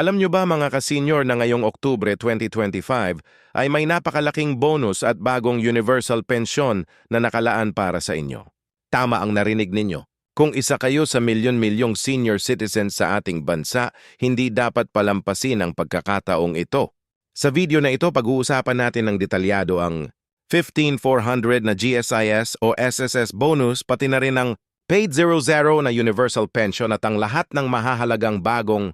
Alam nyo ba mga ka-senior na ngayong Oktubre 2025 ay may napakalaking bonus at bagong universal pension na nakalaan para sa inyo? Tama ang narinig ninyo. Kung isa kayo sa milyon-milyong senior citizens sa ating bansa, hindi dapat palampasin ang pagkakataong ito. Sa video na ito, pag-uusapan natin ng detalyado ang 15,400 na GSIS o SSS bonus pati na rin ang Paid 00 na universal pension at ang lahat ng mahahalagang bagong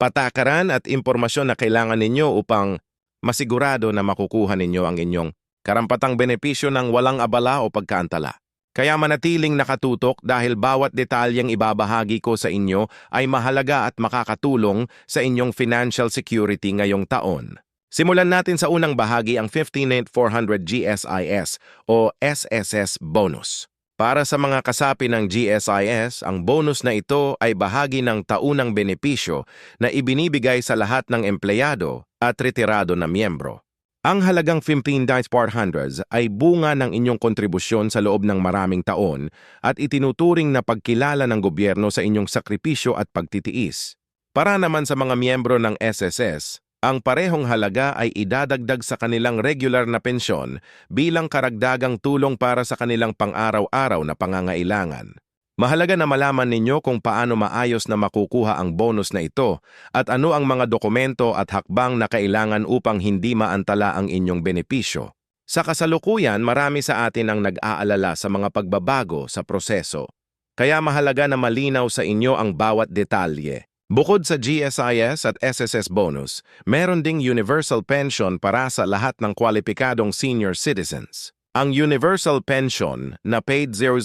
patakaran at impormasyon na kailangan ninyo upang masigurado na makukuha ninyo ang inyong karampatang benepisyo ng walang abala o pagkaantala. Kaya manatiling nakatutok dahil bawat detalyeng ibabahagi ko sa inyo ay mahalaga at makakatulong sa inyong financial security ngayong taon. Simulan natin sa unang bahagi ang 15,400 GSIS o SSS bonus. Para sa mga kasapi ng GSIS, ang bonus na ito ay bahagi ng taunang benepisyo na ibinibigay sa lahat ng empleyado at retirado na miyembro. Ang halagang 15 400 ay bunga ng inyong kontribusyon sa loob ng maraming taon at itinuturing na pagkilala ng gobyerno sa inyong sakripisyo at pagtitiis. Para naman sa mga miyembro ng SSS, ang parehong halaga ay idadagdag sa kanilang regular na pensyon bilang karagdagang tulong para sa kanilang pang-araw-araw na pangangailangan. Mahalaga na malaman ninyo kung paano maayos na makukuha ang bonus na ito at ano ang mga dokumento at hakbang na kailangan upang hindi maantala ang inyong benepisyo. Sa kasalukuyan, marami sa atin ang nag-aalala sa mga pagbabago sa proseso. Kaya mahalaga na malinaw sa inyo ang bawat detalye. Bukod sa GSIS at SSS bonus, meron ding universal pension para sa lahat ng kwalipikadong senior citizens. Ang universal pension na paid 000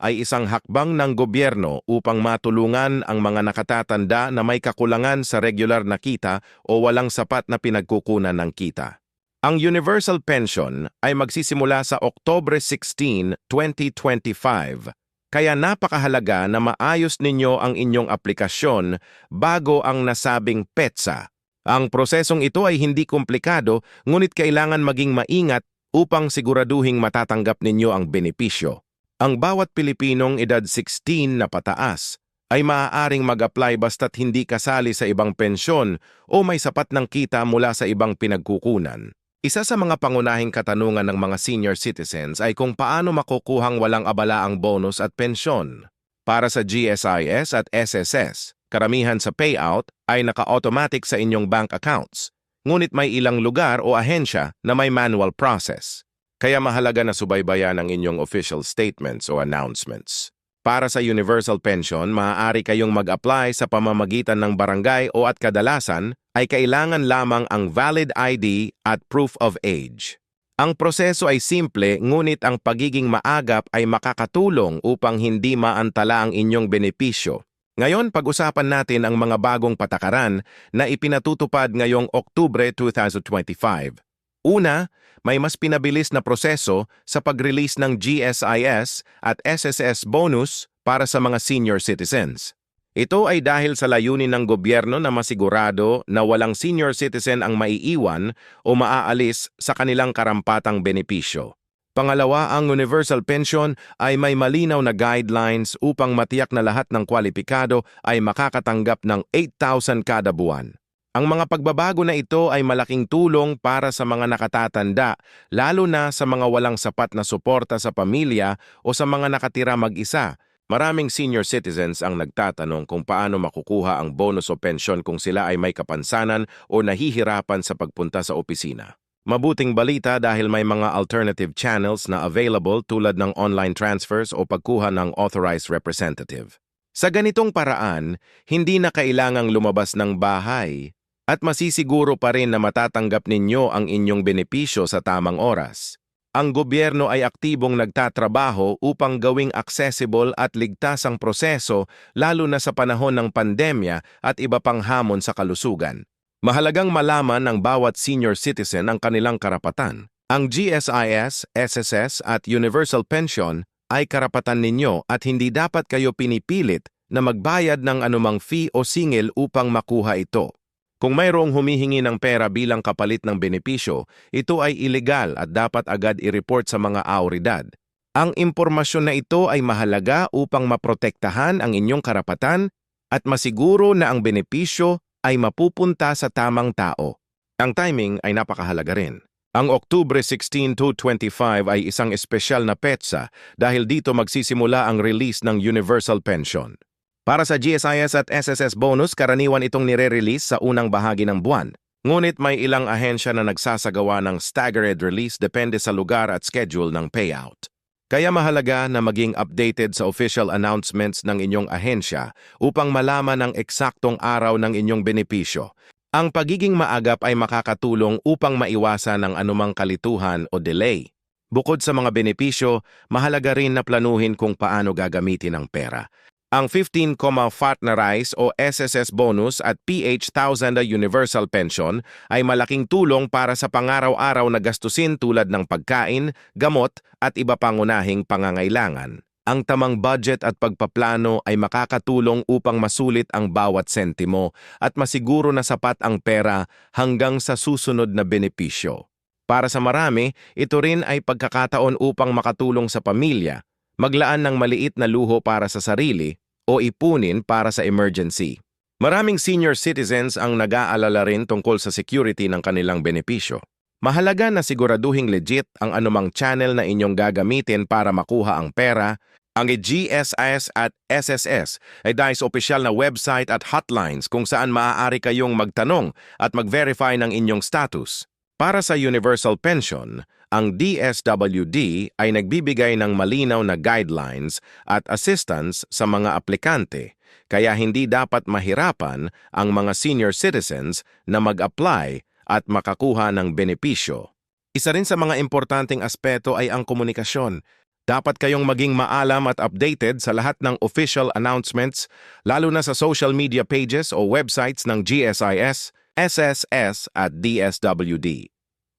ay isang hakbang ng gobyerno upang matulungan ang mga nakatatanda na may kakulangan sa regular na kita o walang sapat na pinagkukunan ng kita. Ang universal pension ay magsisimula sa Oktobre 16, 2025 kaya napakahalaga na maayos ninyo ang inyong aplikasyon bago ang nasabing petsa. Ang prosesong ito ay hindi komplikado, ngunit kailangan maging maingat upang siguraduhing matatanggap ninyo ang benepisyo. Ang bawat Pilipinong edad 16 na pataas ay maaaring mag-apply basta't hindi kasali sa ibang pensyon o may sapat ng kita mula sa ibang pinagkukunan. Isa sa mga pangunahing katanungan ng mga senior citizens ay kung paano makukuhang walang abala ang bonus at pensyon. Para sa GSIS at SSS, karamihan sa payout ay naka-automatic sa inyong bank accounts, ngunit may ilang lugar o ahensya na may manual process. Kaya mahalaga na subaybayan ang inyong official statements o announcements. Para sa universal pension, maaari kayong mag-apply sa pamamagitan ng barangay o at kadalasan ay kailangan lamang ang valid ID at proof of age. Ang proseso ay simple ngunit ang pagiging maagap ay makakatulong upang hindi maantala ang inyong benepisyo. Ngayon, pag-usapan natin ang mga bagong patakaran na ipinatutupad ngayong Oktubre 2025. Una, may mas pinabilis na proseso sa pag-release ng GSIS at SSS bonus para sa mga senior citizens. Ito ay dahil sa layunin ng gobyerno na masigurado na walang senior citizen ang maiiwan o maaalis sa kanilang karampatang benepisyo. Pangalawa, ang universal pension ay may malinaw na guidelines upang matiyak na lahat ng kwalipikado ay makakatanggap ng 8,000 kada buwan. Ang mga pagbabago na ito ay malaking tulong para sa mga nakatatanda, lalo na sa mga walang sapat na suporta sa pamilya o sa mga nakatira mag-isa. Maraming senior citizens ang nagtatanong kung paano makukuha ang bonus o pensyon kung sila ay may kapansanan o nahihirapan sa pagpunta sa opisina. Mabuting balita dahil may mga alternative channels na available tulad ng online transfers o pagkuha ng authorized representative. Sa ganitong paraan, hindi na kailangang lumabas ng bahay at masisiguro pa rin na matatanggap ninyo ang inyong benepisyo sa tamang oras. Ang gobyerno ay aktibong nagtatrabaho upang gawing accessible at ligtas ang proseso lalo na sa panahon ng pandemya at iba pang hamon sa kalusugan. Mahalagang malaman ng bawat senior citizen ang kanilang karapatan. Ang GSIS, SSS at Universal Pension ay karapatan ninyo at hindi dapat kayo pinipilit na magbayad ng anumang fee o singil upang makuha ito. Kung mayroong humihingi ng pera bilang kapalit ng benepisyo, ito ay ilegal at dapat agad i-report sa mga autoridad. Ang impormasyon na ito ay mahalaga upang maprotektahan ang inyong karapatan at masiguro na ang benepisyo ay mapupunta sa tamang tao. Ang timing ay napakahalaga rin. Ang Oktubre 16 to 25 ay isang espesyal na petsa dahil dito magsisimula ang release ng Universal Pension. Para sa GSIS at SSS bonus, karaniwan itong nire-release sa unang bahagi ng buwan. Ngunit may ilang ahensya na nagsasagawa ng staggered release depende sa lugar at schedule ng payout. Kaya mahalaga na maging updated sa official announcements ng inyong ahensya upang malaman ang eksaktong araw ng inyong benepisyo. Ang pagiging maagap ay makakatulong upang maiwasan ang anumang kalituhan o delay. Bukod sa mga benepisyo, mahalaga rin na planuhin kung paano gagamitin ang pera. Ang 15, fat na rice o SSS bonus at PH 1000 na universal pension ay malaking tulong para sa pangaraw-araw na gastusin tulad ng pagkain, gamot at iba pangunahing pangangailangan. Ang tamang budget at pagpaplano ay makakatulong upang masulit ang bawat sentimo at masiguro na sapat ang pera hanggang sa susunod na benepisyo. Para sa marami, ito rin ay pagkakataon upang makatulong sa pamilya, maglaan ng maliit na luho para sa sarili o ipunin para sa emergency. Maraming senior citizens ang nag-aalala rin tungkol sa security ng kanilang benepisyo. Mahalaga na siguraduhing legit ang anumang channel na inyong gagamitin para makuha ang pera. Ang GSIS at SSS ay dahil sa opisyal na website at hotlines kung saan maaari kayong magtanong at mag-verify ng inyong status. Para sa Universal Pension, ang DSWD ay nagbibigay ng malinaw na guidelines at assistance sa mga aplikante, kaya hindi dapat mahirapan ang mga senior citizens na mag-apply at makakuha ng benepisyo. Isa rin sa mga importanteng aspeto ay ang komunikasyon. Dapat kayong maging maalam at updated sa lahat ng official announcements, lalo na sa social media pages o websites ng GSIS, SSS at DSWD.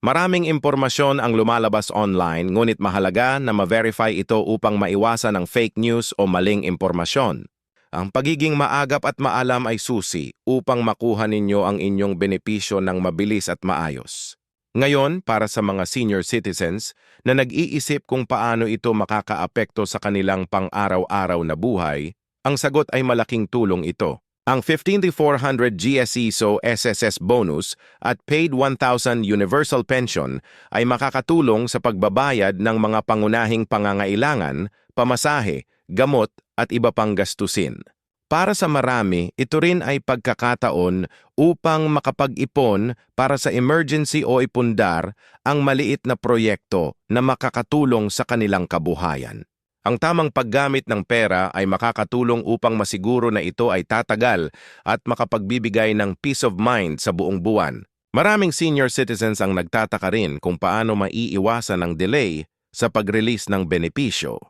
Maraming impormasyon ang lumalabas online ngunit mahalaga na ma-verify ito upang maiwasan ang fake news o maling impormasyon. Ang pagiging maagap at maalam ay susi upang makuha ninyo ang inyong benepisyo ng mabilis at maayos. Ngayon, para sa mga senior citizens na nag-iisip kung paano ito makakaapekto sa kanilang pang-araw-araw na buhay, ang sagot ay malaking tulong ito. Ang 15,400 GSESO SSS bonus at paid 1,000 universal pension ay makakatulong sa pagbabayad ng mga pangunahing pangangailangan, pamasahe, gamot at iba pang gastusin. Para sa marami, ito rin ay pagkakataon upang makapag-ipon para sa emergency o ipundar ang maliit na proyekto na makakatulong sa kanilang kabuhayan. Ang tamang paggamit ng pera ay makakatulong upang masiguro na ito ay tatagal at makapagbibigay ng peace of mind sa buong buwan. Maraming senior citizens ang nagtataka rin kung paano maiiwasan ang delay sa pag-release ng benepisyo.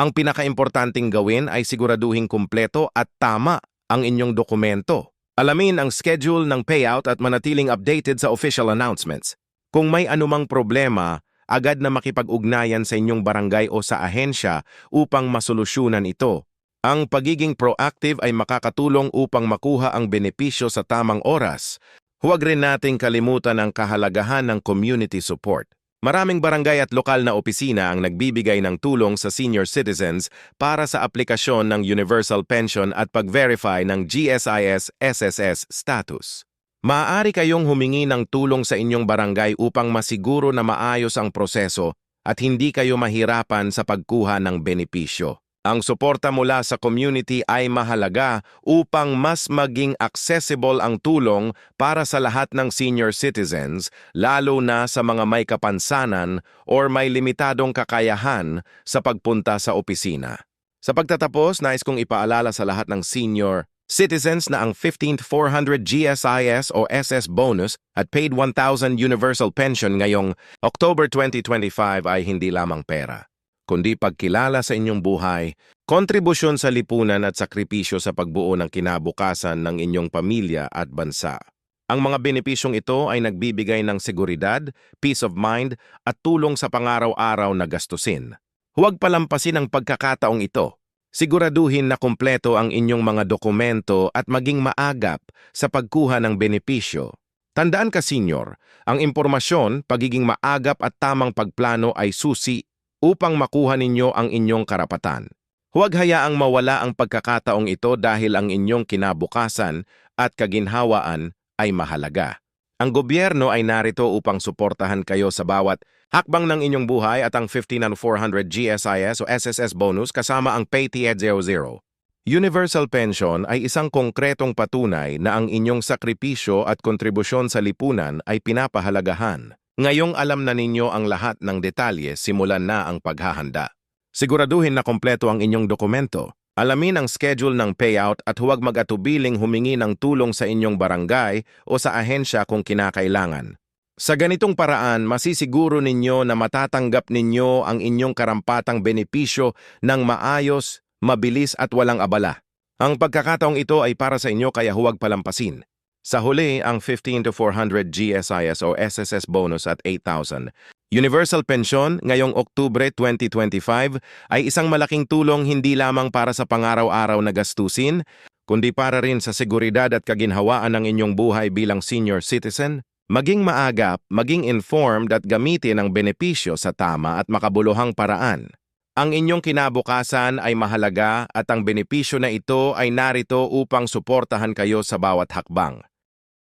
Ang pinakaimportanting gawin ay siguraduhing kumpleto at tama ang inyong dokumento. Alamin ang schedule ng payout at manatiling updated sa official announcements. Kung may anumang problema, agad na makipag-ugnayan sa inyong barangay o sa ahensya upang masolusyonan ito. Ang pagiging proactive ay makakatulong upang makuha ang benepisyo sa tamang oras. Huwag rin nating kalimutan ang kahalagahan ng community support. Maraming barangay at lokal na opisina ang nagbibigay ng tulong sa senior citizens para sa aplikasyon ng Universal Pension at pag-verify ng GSIS-SSS status. Maaari kayong humingi ng tulong sa inyong barangay upang masiguro na maayos ang proseso at hindi kayo mahirapan sa pagkuha ng benepisyo. Ang suporta mula sa community ay mahalaga upang mas maging accessible ang tulong para sa lahat ng senior citizens, lalo na sa mga may kapansanan or may limitadong kakayahan sa pagpunta sa opisina. Sa pagtatapos, nais kong ipaalala sa lahat ng senior citizens na ang 15th 400 GSIS o SS bonus at paid 1,000 universal pension ngayong October 2025 ay hindi lamang pera kundi pagkilala sa inyong buhay, kontribusyon sa lipunan at sakripisyo sa pagbuo ng kinabukasan ng inyong pamilya at bansa. Ang mga benepisyong ito ay nagbibigay ng seguridad, peace of mind at tulong sa pangaraw-araw na gastusin. Huwag palampasin ang pagkakataong ito. Siguraduhin na kumpleto ang inyong mga dokumento at maging maagap sa pagkuha ng benepisyo. Tandaan ka, senior, ang impormasyon, pagiging maagap at tamang pagplano ay susi upang makuha ninyo ang inyong karapatan. Huwag hayaang mawala ang pagkakataong ito dahil ang inyong kinabukasan at kaginhawaan ay mahalaga. Ang gobyerno ay narito upang suportahan kayo sa bawat hakbang ng inyong buhay at ang 15 and 400 GSIS o SSS bonus kasama ang PayTed 00. Universal Pension ay isang konkretong patunay na ang inyong sakripisyo at kontribusyon sa lipunan ay pinapahalagahan. Ngayong alam na ninyo ang lahat ng detalye, simulan na ang paghahanda. Siguraduhin na kompleto ang inyong dokumento. Alamin ang schedule ng payout at huwag mag-atubiling humingi ng tulong sa inyong barangay o sa ahensya kung kinakailangan. Sa ganitong paraan, masisiguro ninyo na matatanggap ninyo ang inyong karampatang benepisyo ng maayos, mabilis at walang abala. Ang pagkakataong ito ay para sa inyo kaya huwag palampasin. Sa huli, ang 15 to 400 GSIS o SSS bonus at 8,000 Universal Pension ngayong Oktubre 2025 ay isang malaking tulong hindi lamang para sa pangaraw-araw na gastusin, kundi para rin sa seguridad at kaginhawaan ng inyong buhay bilang senior citizen. Maging maagap, maging informed at gamitin ang benepisyo sa tama at makabuluhang paraan. Ang inyong kinabukasan ay mahalaga at ang benepisyo na ito ay narito upang suportahan kayo sa bawat hakbang.